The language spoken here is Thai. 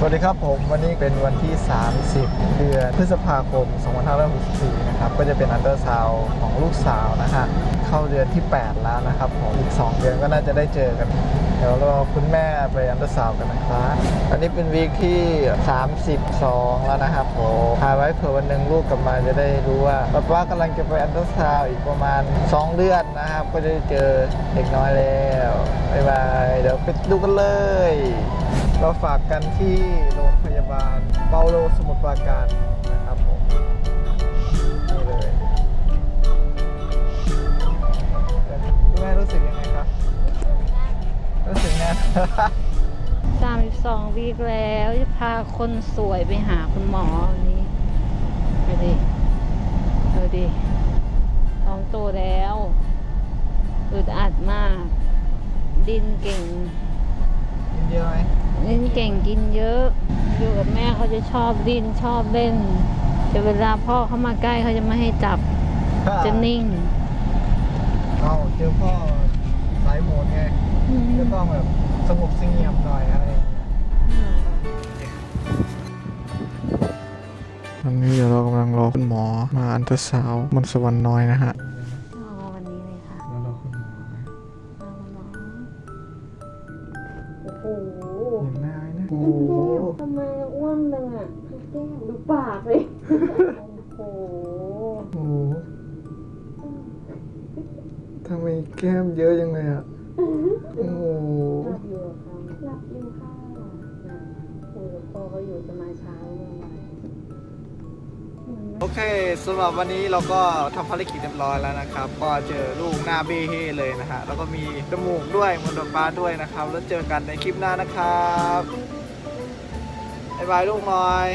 สวัสดีครับผมวันนี้เป็นวันที่ 30 เดือนพฤษภาคม 2564 นะครับ ก็จะเป็นอันเดอร์ซาวของลูกสาวนะฮะเข้าเดือนที่ 8 แล้วนะครับผมอีก 2 เดือนก็น่าจะได้เจอกัน เดี๋ยวเรอคุณแม่ไปอันเดอร์ซาวกันนะครับอันนี้เป็นวีคที่ 32 แล้วนะครับผมถ่ายไว้เผื่อวันหนึ่งลูกกลับมาจะได้รู้ว่าป๊าป้ากำลังจะไปอันเดอร์ซาวอีกประมาณ 2 เดือนนะครับ ก็จะได้เจอเด็กน้อยแล้วบ๊ายบายเดี๋ยวไปดูกันเลย เราฝากกันที่โรงพยาบาลเปาโลสมุทรปราการนะครับผมนี่เลยคุณแม่รู้สึกยังไงครับ รู้สึกไงสามสิบสองวีคแล้วจะพาคนสวยไปหาคุณหมอวันนี้ไปดิเออดิท้องโตแล้วอึดอัดมาก ดินเก่ง เยอะไหมดินเก่งกินเยอะ อยู่กับแม่เขาจะชอบดินชอบเล่นแต่เวลาพ่อเขามาใกล้เขาจะไม่ให้จับจะนิ่งเอาเจอพ่อสายโหดไงก็ต้องแบบสงบเสงี่ยมหน่อยอะไรอย่างเงี้ยตอนนี้เดี๋ยวเรากำลังรอคุณหมอมาอันตราซาวด์บนสวรรค์น้อยนะฮะ โอ้โหเห็นหน้าไหมนะโอ้โหทำไมอ้วนจังอะแก้มดูปากเลย โอ้โหโอ้โหทำไมแก้มเยอะจังเลยอะ โอ้โหหลับอยู่เหรอคะหลับอยู่ค่ะนะคุยกับพ่อเขาอยู่จะมาเช้าเมื่อวาน โอเคสำหรับวันนี้เราก็ทำภารกิจเรียบร้อยแล้วนะครับ ก็เจอลูกหน้าเบ้เฮ่เลยนะฮะ แล้วก็มีจมูกด้วยมนดปลาด้วยนะครับ แล้วเจอกันในคลิปหน้านะครับ บ๊ายบายลูกน้อย